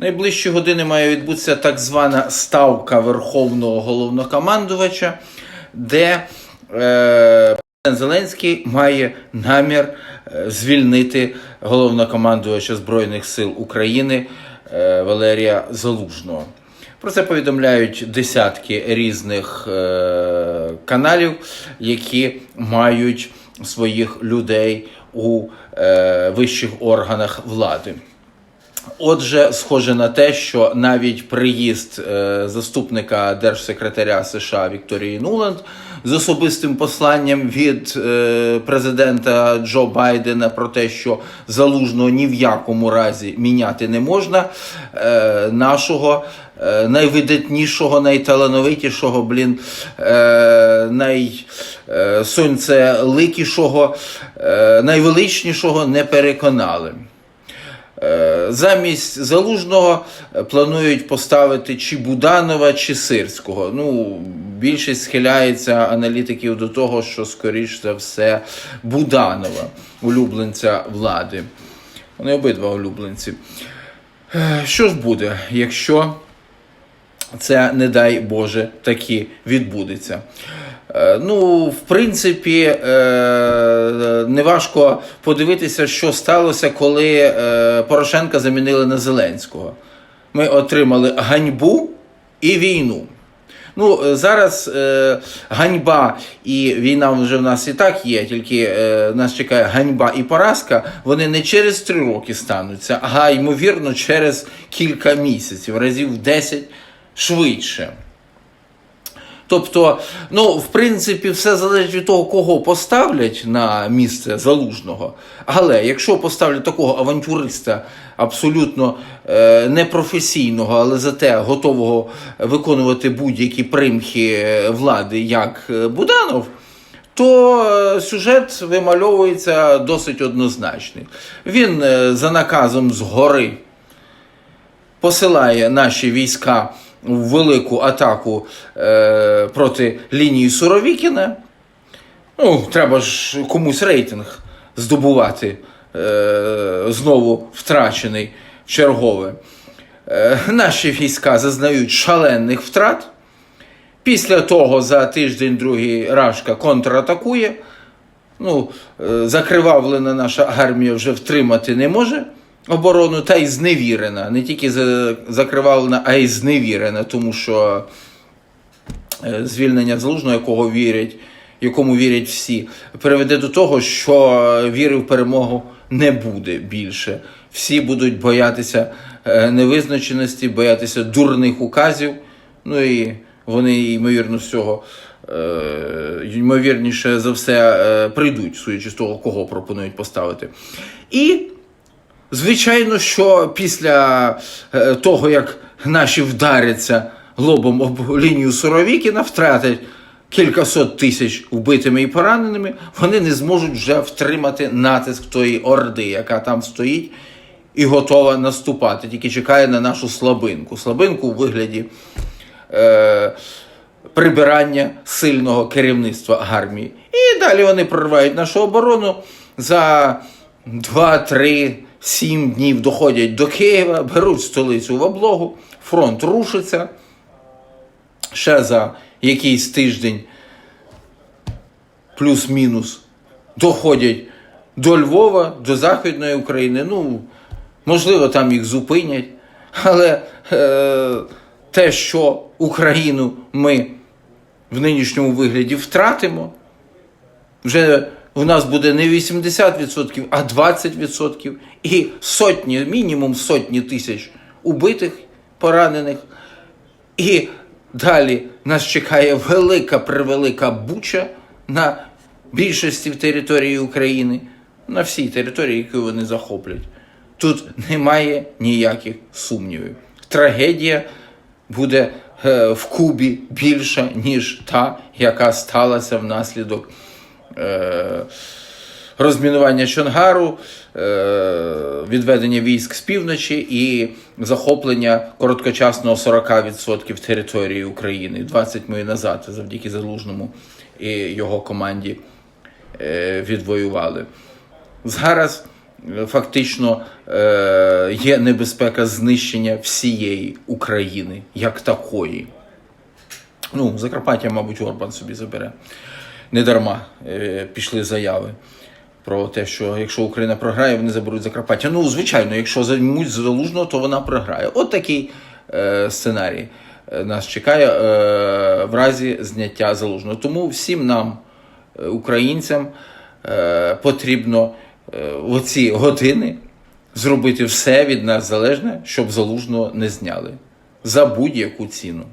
Найближчі години має відбутися так звана ставка Верховного головнокомандувача, де е, президент Зеленський має намір е, звільнити головнокомандувача Збройних сил України е, Валерія Залужного. Про це повідомляють десятки різних е, каналів, які мають своїх людей у вищих органах влади. Отже, схоже на те, що навіть приїзд е, заступника держсекретаря США Вікторії Нуланд з особистим посланням від е, президента Джо Байдена про те, що залужного ні в якому разі міняти не можна, е, нашого найвидатнішого, найталановитішого, блін, найсонцеликішого, найвеличнішого не переконали. Е, Замість залужного е, планують поставити чи Буданова, чи Сирського. Ну, більшість схиляється аналітиків до того, що скоріш за все Буданова, улюбленця влади. Вони обидва улюбленці. Е, Що ж буде, якщо це, не дай Боже, таки відбудеться. Е, Ну, в принципі, е, неважко подивитися, що сталося, коли е, Порошенка замінили на Зеленського. Ми отримали ганьбу і війну. Ну, зараз ганьба і війна вже в нас і так є, тільки нас чекає ганьба і поразка. Вони не через три роки стануться, а ймовірно через кілька місяців, разів 10 швидше. Тобто, ну, в принципі, все залежить від того, кого поставлять на місце залужного. Але якщо поставлять такого авантюриста, абсолютно е, непрофесійного, але зате готового виконувати будь-які примхи е, влади, як е, Буданов, то е, сюжет вимальовується досить однозначний. Він за наказом згори посилає наші війська велику атаку е, проти лінії Суровікіна. Ну, треба ж комусь рейтинг здобувати е, знову втрачений чергове. Е, наші війська зазнають шалених втрат. Після того за тиждень другий Рашка контратакує. Ну, е, закривавлена наша армія вже втримати не може оборону, та й зневірена. Не тільки за- закривавлена, а й зневірена, тому що е, звільнення залужного, якого вірять, якому вірять всі, приведе до того, що віри в перемогу не буде більше. Всі будуть боятися е, невизначеності, боятися дурних указів. Ну і вони, ймовірно, всього. е, Ймовірніше за все прийдуть, судячи з того, кого пропонують поставити. І Звичайно, що після е, того, як наші вдаряться лобом об лінію Суровікіна, втратять кількасот тисяч вбитими і пораненими, вони не зможуть вже втримати натиск тої орди, яка там стоїть і готова наступати, тільки чекає на нашу слабинку. Слабинку у вигляді е, прибирання сильного керівництва армії. І далі вони проривають нашу оборону за 2-3 7 днів доходять до Києва, беруть столицю в облогу, фронт рушиться. Ще за якийсь тиждень, плюс-мінус, доходять до Львова, до Західної України. Ну, можливо, там їх зупинять. Але е, те, що Україну ми в нинішньому вигляді втратимо, вже у нас буде не 80%, а 20% і сотні, мінімум сотні тисяч убитих, поранених. І далі нас чекає велика превелика буча на більшості території України, на всій території, яку вони захоплять. Тут немає ніяких сумнівів. Трагедія буде е, в Кубі більша, ніж та, яка сталася внаслідок розмінування Чонгару, е, відведення військ з півночі і захоплення короткочасного 40% території України. 20 ми назад, завдяки Залужному і його команді е, відвоювали. Зараз е, фактично е, є небезпека знищення всієї України як такої. Ну, Закарпаття, мабуть, Орбан собі забере. Не дарма е, пішли заяви про те, що якщо Україна програє, вони заберуть Закарпаття. Ну, звичайно, якщо займуть залужного, то вона програє. От такий е, сценарій е, нас чекає в разі зняття залужного. Тому всім нам, українцям, потрібно в оці години зробити все від нас залежне, щоб залужного не зняли за будь-яку ціну.